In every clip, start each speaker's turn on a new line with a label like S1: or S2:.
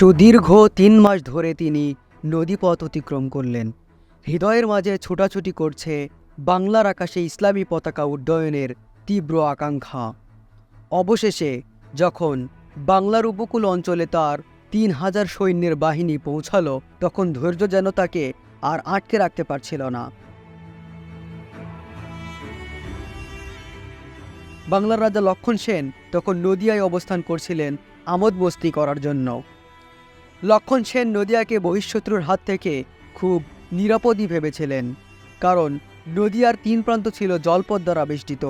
S1: সুদীর্ঘ তিন মাস ধরে তিনি নদীপথ অতিক্রম করলেন। হৃদয়ের মাঝে ছোটাছুটি করছে বাংলার আকাশে ইসলামী পতাকা উড্ডয়নের তীব্র আকাঙ্ক্ষা। অবশেষে যখন বাংলার উপকূল অঞ্চলে তার তিন হাজার সৈন্যের বাহিনী পৌঁছালো, তখন ধৈর্য যেন তাকে আর আটকে রাখতে পারছিল না। বাংলার রাজা লক্ষণ সেন তখন নদিয়ায় অবস্থান করছিলেন আমোদ বস্তি করার জন্য। লক্ষণ সেন নদিয়াকে বহিঃশত্রুর হাত থেকে খুব নিরাপদই ভেবেছিলেন, কারণ নদিয়ার তিন প্রান্ত ছিল জলপথ দ্বারা বেষ্টিত।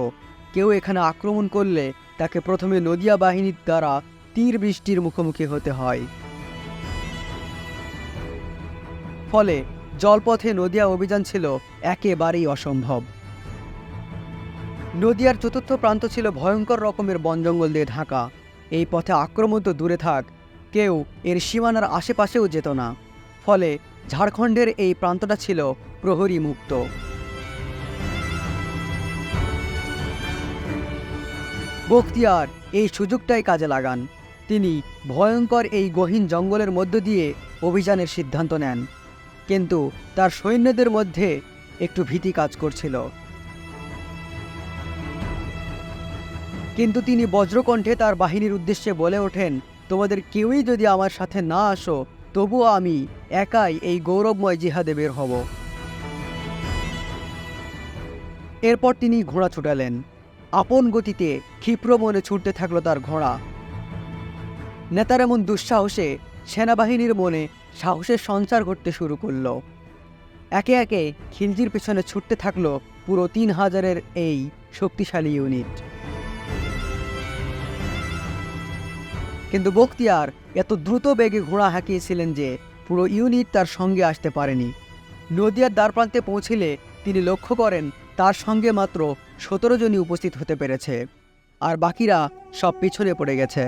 S1: কেউ এখানে আক্রমণ করলে তাকে প্রথমে নদিয়া বাহিনীর দ্বারা তীর বৃষ্টির মুখোমুখি হতে হয়। ফলে জলপথে নদিয়া অভিযান ছিল একেবারেই অসম্ভব। নদিয়ার চতুর্থ প্রান্ত ছিল ভয়ঙ্কর রকমের বন জঙ্গল দিয়ে ঢাকা। এই পথে আক্রমণ তো দূরে থাক কেউ এর সীমানার আশেপাশেও যেত না। ফলে ঝাড়খণ্ডের এই প্রান্তটা ছিল প্রহরী মুক্ত। বখতিয়ার এই সুযোগটাই কাজে লাগান। তিনি ভয়ঙ্কর এই গহীন জঙ্গলের মধ্য দিয়ে অভিযানের সিদ্ধান্ত নেন। কিন্তু তার সৈন্যদের মধ্যে একটু ভীতি কাজ করছিল। কিন্তু তিনি বজ্রকণ্ঠে তার বাহিনীর উদ্দেশ্যে বলে ওঠেন তোমাদের কেউই যদি আমার সাথে না আসো, তবুও আমি একাই এই গৌরবময় জিহাদে বের হব। এরপর তিনি ঘোড়া ছুটালেন। আপন গতিতে ক্ষিপ্র মনে ছুটতে থাকল তার ঘোড়া। নেতার এমন দুঃসাহসে সেনাবাহিনীর মনে সাহসের সঞ্চার করতে শুরু করল। একে একে খিলজির পেছনে ছুটতে থাকল পুরো তিন হাজারের এই শক্তিশালী ইউনিট কিন্তু বখতিয়ার এত দ্রুত বেগে ঘোড়া হাঁকিয়েছিলেন যে পুরো ইউনিট তার সঙ্গে আসতে পারেনি নদিয়ার দ্বারপ্রান্তে পৌঁছিলে তিনি লক্ষ্য করেন তার সঙ্গে মাত্র সতেরো জনই উপস্থিত হতে পেরেছে, আর বাকিরা সব পিছনে পড়ে গেছে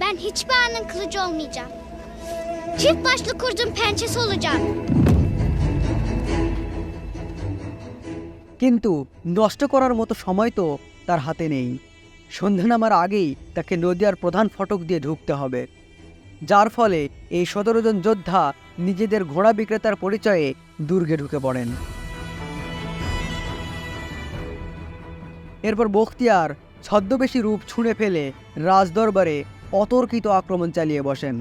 S2: ben hiçbir anın kılıcı olmayacağım. Çift başlı pençesi olacağım.
S1: কিন্তু নষ্ট করার মতো সময় তো তার হাতে নেই। সন্ধে নামার আগেই তাকে নদিয়ার প্রধান ফটক দিয়ে ঢুকতে হবে। যার ফলে এই সতেরো জন যোদ্ধা নিজেদের ঘোড়া বিক্রেতার পরিচয়ে দুর্গে ঢুকে পড়েন। এরপর বখতিয়ার ছদ্মবেশী রূপ ছুঁড়ে ফেলে রাজদরবারে অতর্কিত আক্রমণ চালিয়ে বসেন।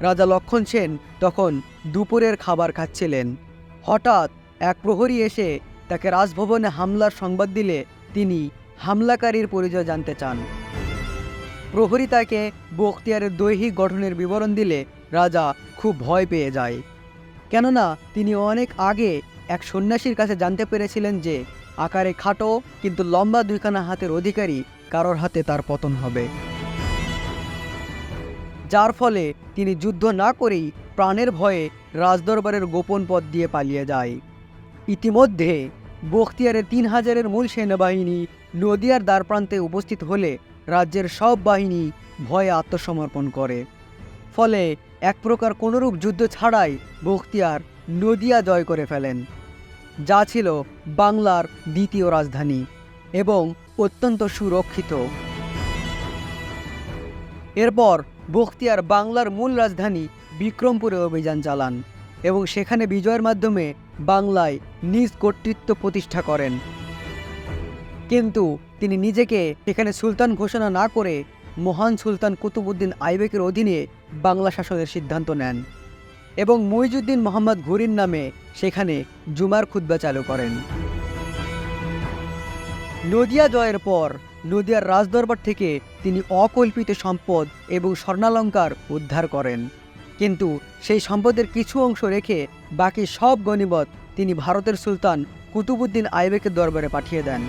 S1: রাজা লক্ষণ সেন তখন দুপুরের খাবার খাচ্ছিলেন। হঠাৎ এক প্রহরী এসে তাকে রাজভবনে হামলার সংবাদ দিলে তিনি হামলাকারীর পরিচয় জানতে চান। প্রহরী তাকে বখতিয়ারের দৈহিক গঠনের বিবরণ দিলে রাজা খুব ভয় পেয়ে যায়। কেননা তিনি অনেক আগে এক সন্ন্যাসীর কাছে জানতে পেরেছিলেন যে আকারে খাটো কিন্তু লম্বা দুইখানা হাতের অধিকারী কারোর হাতে তার পতন হবে। যার ফলে তিনি যুদ্ধ না করেই প্রাণের ভয়ে রাজদরবারের গোপন পথ দিয়ে পালিয়ে যায়। ইতিমধ্যে বখতিয়ারের তিন হাজারের মূল সেনাবাহিনী নদিয়ার দ্বারপ্রান্তে উপস্থিত হলে রাজ্যের সব বাহিনী ভয়ে আত্মসমর্পণ করে। ফলে এক প্রকার কোনরূপ যুদ্ধ ছাড়াই বখতিয়ার নদিয়া জয় করে ফেলেন, যা ছিল বাংলার দ্বিতীয় রাজধানী এবং অত্যন্ত সুরক্ষিত। এরপর বখতিয়ার বাংলার মূল রাজধানী বিক্রমপুরে অভিযান চালান এবং সেখানে বিজয়ের মাধ্যমে বাংলায় নিজ কর্তৃত্ব প্রতিষ্ঠা করেন। কিন্তু তিনি নিজেকে সেখানে সুলতান ঘোষণা না করে মহান সুলতান কুতুবুদ্দিন আইবেকের অধীনে বাংলা শাসনের সিদ্ধান্ত নেন এবং মইজুদ্দিন মোহাম্মদ ঘুরির নামে সেখানে জুমার খুদ্া চালু করেন। নদিয়া জয়ের পর নদিয়ার রাজদরবার থেকে তিনি অকল্পিত সম্পদ এবং স্বর্ণালঙ্কার উদ্ধার করেন। কিন্তু সেই সম্পদের কিছু অংশ রেখে বাকি সব গণিবত তিনি ভারতের সুলতান কুতুবুদ্দিন আইবেকের দরবারে পাঠিয়ে দেন।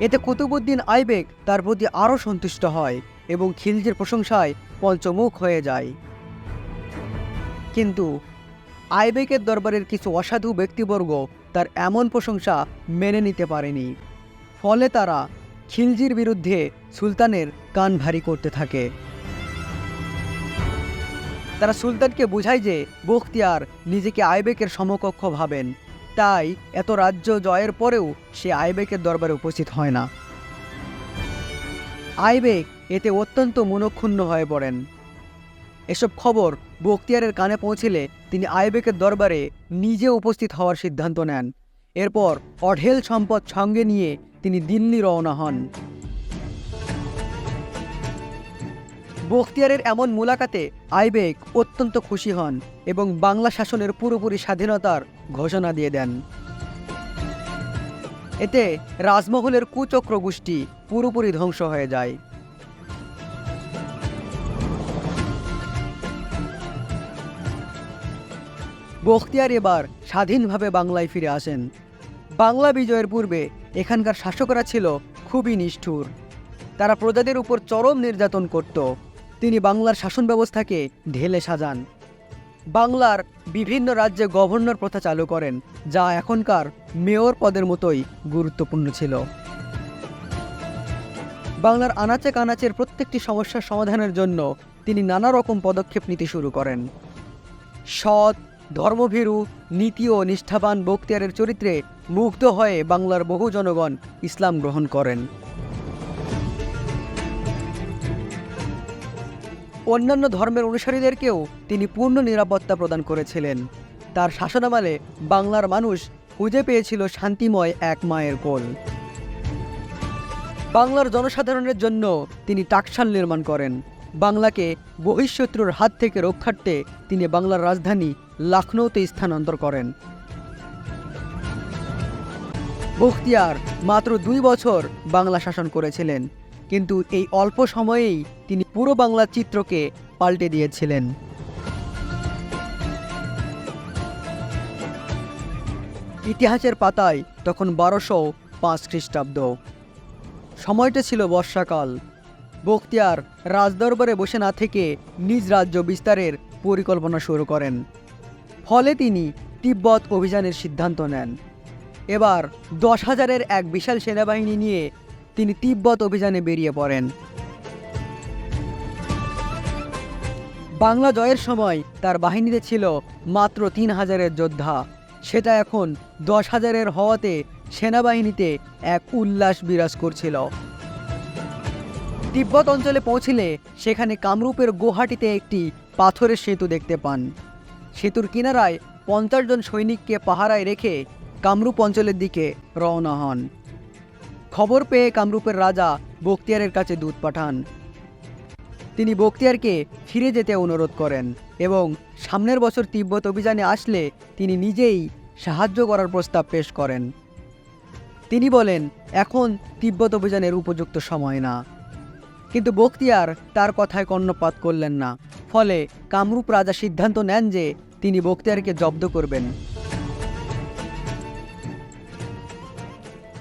S1: এতে কুতুবুদ্দিন আইবেক তার প্রতি আরও সন্তুষ্ট হয় এবং খিলজির প্রশংসায় পঞ্চমুখ হয়ে যায়। কিন্তু আইবেকের দরবারের কিছু অসাধু ব্যক্তিবর্গ তার এমন প্রশংসা মেনে নিতে পারেনি। ফলে তারা খিলজির বিরুদ্ধে সুলতানের কান ভারী করতে থাকে। তারা সুলতানকে বোঝায় যে বখতিয়ার নিজেকে আইবেকের সমকক্ষ ভাবেন। তাই এত রাজ্য জয়ের পরেও সে আইবেকের দরবারে উপস্থিত হয় না। আইবেক এতে অত্যন্ত মনক্ষুণ্ণ হয়ে পড়েন। এসব খবর বখতিয়ারের কানে পৌঁছলে তিনি আইবেকের দরবারে নিজে উপস্থিত হওয়ার সিদ্ধান্ত নেন। এরপর অঢেল সম্পদ সঙ্গে নিয়ে তিনি দিল্লি রওনা হন। বখতিয়ারের এমন মুলাকাতে আইবেক অত্যন্ত খুশি হন এবং বাংলা শাসনের পুরোপুরি স্বাধীনতার ঘোষণা দিয়ে দেন। এতে রাজমহলের কুচক্র গোষ্ঠী পুরোপুরি ধ্বংস হয়ে যায়। বখতিয়ার এবার স্বাধীনভাবে বাংলায় ফিরে আসেন। বাংলা বিজয়ের পূর্বে এখানকার শাসকরা ছিল খুবই নিষ্ঠুর। তারা প্রজাদের উপর চরম নির্যাতন করত। তিনি বাংলার শাসন ব্যবস্থাকে ঢেলে সাজান। বাংলার বিভিন্ন রাজ্যে গভর্নর প্রথা চালু করেন, যা এখনকার মেয়র পদের মতোই গুরুত্বপূর্ণ ছিল। বাংলার আনাচে কানাচের প্রত্যেকটি সমস্যার সমাধানের জন্য তিনি নানা রকম পদক্ষেপ নিতে শুরু করেন। সৎ, ধর্মভীরু, নীতি ও নিষ্ঠাবান বক্তিয়ারের চরিত্রে মুগ্ধ হয়ে বাংলার বহু জনগণ ইসলাম গ্রহণ করেন। অন্যান্য ধর্মের অনুসারীদেরকেও তিনি পূর্ণ নিরাপত্তা প্রদান করেছিলেন। তার শাসনামালে বাংলার মানুষ খুঁজে পেয়েছিল শান্তিময় এক মায়ের কোল। বাংলার জনসাধারণের জন্য তিনি টাকশাল নির্মাণ করেন। বাংলাকে বহিঃশত্রুর হাত থেকে রক্ষার্থে তিনি বাংলার রাজধানী লখনৌতে স্থানান্তর করেন। বখতিয়ার মাত্র দুই বছর বাংলা শাসন করেছিলেন। কিন্তু এই অল্প সময়েই তিনি পুরো বাংলার চিত্রকে পাল্টে দিয়েছিলেন। ইতিহাসের পাতায় তখন বারোশো পাঁচ খ্রিস্টাব্দ। সময়টা ছিল বর্ষাকাল। বখতিয়ার রাজদরবারে বসে না থেকে নিজ রাজ্য বিস্তারের পরিকল্পনা শুরু করেন। ফলে তিনি তিব্বত অভিযানের সিদ্ধান্ত নেন। এবার দশ হাজারের এক বিশাল সেনাবাহিনী নিয়ে তিনি তিব্বত অভিযানে বেরিয়ে পড়েন। বাংলা জয়ের সময় তার বাহিনীতে ছিল মাত্র তিন হাজারের যোদ্ধা। সেটা এখন দশ হাজারের হওয়াতে সেনাবাহিনীতে এক উল্লাস বিরাজ করছিল। তিব্বত অঞ্চলে পৌঁছিলে সেখানে কামরূপের গুয়াহাটিতে একটি পাথরের সেতু দেখতে পান। সেতুর কিনারায় পঞ্চাশ জন সৈনিককে পাহারায় রেখে কামরূপ অঞ্চলের দিকে রওনা হন। খবর পেয়ে কামরূপের রাজা বক্তিয়ারের কাছে দূত পাঠান। তিনি বক্তিয়ারকে ফিরে যেতে অনুরোধ করেন এবং সামনের বছর তিব্বত অভিযানে আসলে তিনি নিজেই সাহায্য করার প্রস্তাব পেশ করেন। তিনি বলেন, এখন তিব্বত অভিযানের উপযুক্ত সময় না। কিন্তু বক্তিয়ার তার কথায় কর্ণপাত করলেন না, ফলে কামরূপ রাজা সিদ্ধান্ত নেন যে তিনি বক্তিয়ারকে জব্দ করবেন।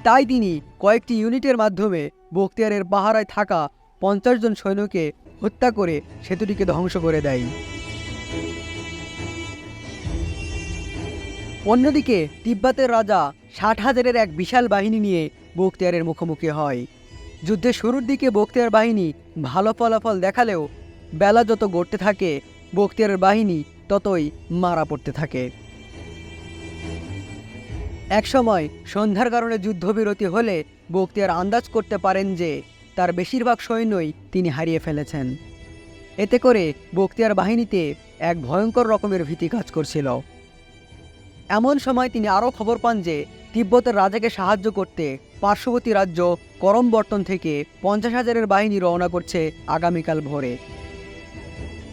S1: তাই তিনি কয়েকটি ইউনিটের মাধ্যমে বক্তিয়ারের পাহারায় থাকা পঞ্চাশ জন সৈন্যকে হত্যা করে সেতুটিকে ধ্বংস করে দেয়। অন্যদিকে তিব্বতের রাজা ষাট হাজারের এক বিশাল বাহিনী নিয়ে বক্তিয়ারের মুখোমুখি হয়। যুদ্ধের শুরুর দিকে বক্তিয়ার বাহিনী ভালো ফলাফল দেখালেও বেলা যত গড়তে থাকে বক্তিয়ারের বাহিনী ততই মারা পড়তে থাকে। একসময় সন্ধ্যার কারণে যুদ্ধবিরতি হলে বক্তিয়ার আন্দাজ করতে পারেন যে তার বেশিরভাগ সৈন্যই তিনি হারিয়ে ফেলেছেন। এতে করে বক্তিয়ার বাহিনীতে এক ভয়ঙ্কর রকমের ভীতি কাজ করছিল। এমন সময় তিনি আরও খবর পান যে তিব্বতের রাজাকে সাহায্য করতে পার্শ্ববর্তী রাজ্য করমবর্তন থেকে পঞ্চাশ হাজারের বাহিনী রওনা করছে আগামীকাল ভোরে।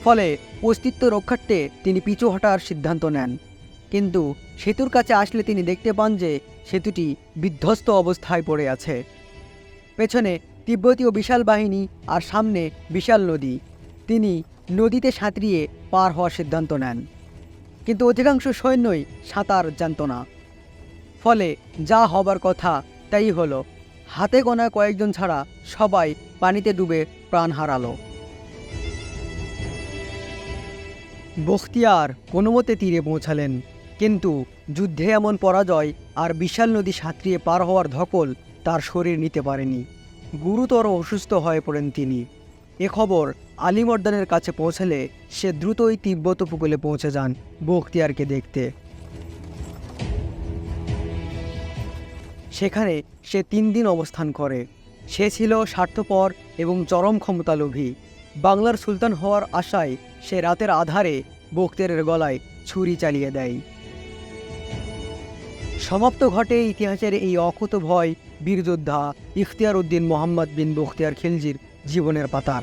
S1: ফলে অস্তিত্ব রক্ষার্থে তিনি পিছু হটার সিদ্ধান্ত নেন। কিন্তু সেতুর কাছে আসলে তিনি দেখতে পান যে সেতুটি বিধ্বস্ত অবস্থায় পড়ে আছে। পেছনে তিব্বতীয় বিশাল বাহিনী আর সামনে বিশাল নদী। তিনি নদীতে সাঁতরিয়ে পার হওয়ার সিদ্ধান্ত নেন। কিন্তু অধিকাংশ সৈন্যই সাঁতার জানত না। ফলে যা হবার কথা তাই হলো, হাতে গোনা কয়েকজন ছাড়া সবাই পানিতে ডুবে প্রাণ হারালো। বখতিয়ার কোনো মতে তীরে পৌঁছালেন। কিন্তু যুদ্ধে এমন পরাজয় আর বিশাল নদী সাঁতরিয়ে পার হওয়ার ধকল তার শরীর নিতে পারেনি। গুরুতর অসুস্থ হয়ে পড়েন তিনি। এ খবর আলিমর্দানের কাছে পৌঁছালে সে দ্রুতই তিব্বত উপকূলে পৌঁছে যান বখতিয়ারকে দেখতে। সেখানে সে তিন দিন অবস্থান করে। সে ছিল স্বার্থপর এবং চরম ক্ষমতালোভী। বাংলার সুলতান হওয়ার আশায় সে রাতের আধারে বক্তেরের গলায় ছুরি চালিয়ে দেয়। সমাপ্ত ঘটে ইতিহাসের এই অকুত ভয় বীরযোদ্ধা ইখতিয়ার উদ্দিন মোহাম্মদ বিন বখতিয়ার খিলজির জীবনের পাতার।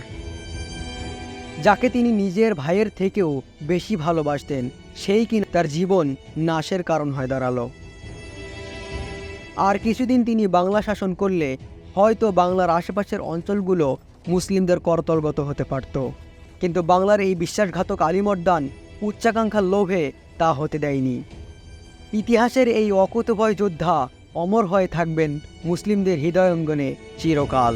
S1: যাকে তিনি নিজের ভাইয়ের থেকেও বেশি ভালোবাসতেন, সেই কিনা তার জীবন নাশের কারণ হয়ে দাঁড়াল। আর কিছুদিন তিনি বাংলা শাসন করলে হয়তো বাংলার আশেপাশের অঞ্চলগুলো মুসলিমদের করতলগত হতে পারত। কিন্তু বাংলার এই বিশ্বাসঘাতক আলিমর্দান উচ্চাকাঙ্ক্ষার লোভে তা হতে দেয়নি। ইতিহাসের এই অকুতভয় যোদ্ধা অমর হয়ে থাকবেন মুসলিমদের হৃদয়ঙ্গনে চিরকাল।